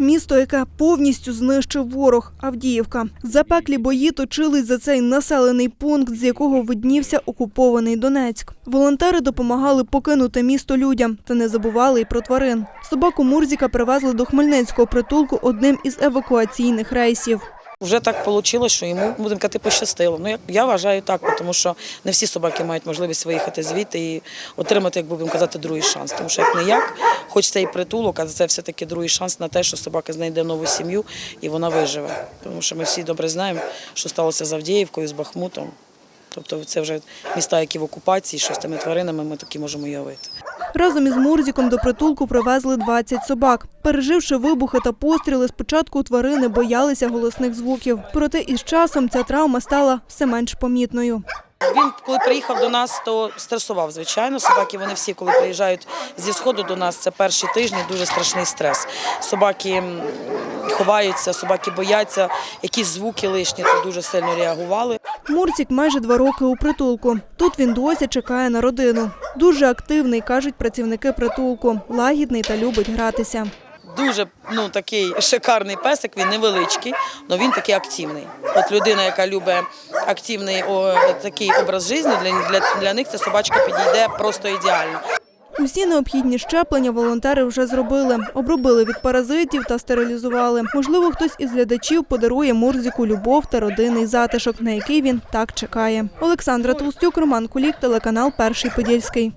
Місто, яке повністю знищив ворог Авдіївка. Запеклі бої точились за цей населений пункт, з якого виднівся окупований Донецьк. Волонтери допомагали покинути місто людям та не забували й про тварин. Собаку Мурзіка привезли до Хмельницького притулку одним із евакуаційних рейсів. Вже так вийшло, що йому будемо казати, пощастило. Ну я, вважаю так, тому що не всі собаки мають можливість виїхати звідти і отримати, як будемо казати, другий шанс. Тому що як не як, хоч це і притулок, а це все-таки другий шанс на те, що собака знайде нову сім'ю і вона виживе. Тому що ми всі добре знаємо, що сталося з Авдіївкою, з Бахмутом. Тобто це вже міста, які в окупації, що з тими тваринами ми такі можемо уявити. Разом із Мурзіком до притулку привезли 20 собак. Переживши вибухи та постріли, спочатку тварини боялися голосних звуків. Проте із часом ця травма стала все менш помітною. Він, коли приїхав до нас, то стресував, звичайно. Собаки, вони всі, коли приїжджають зі сходу до нас, це перші тижні дуже страшний стрес. Собаки ховаються, собаки бояться, якісь звуки лишні, то дуже сильно реагували. Мурцік майже два роки у притулку. Тут він досі чекає на родину. Дуже активний, кажуть працівники притулку. Лагідний та любить гратися. Дуже ну, такий шикарний песик, він невеличкий, але він такий активний. От людина, яка любить активний о, такий образ життя, для, для, для них ця собачка підійде просто ідеально. Усі необхідні щеплення волонтери вже зробили. Обробили від паразитів та стерилізували. Можливо, хтось із глядачів подарує Мурзіку любов та родинний затишок, на який він так чекає. Олександра Толстюк, Роман Кулік, телеканал Перший Подільський.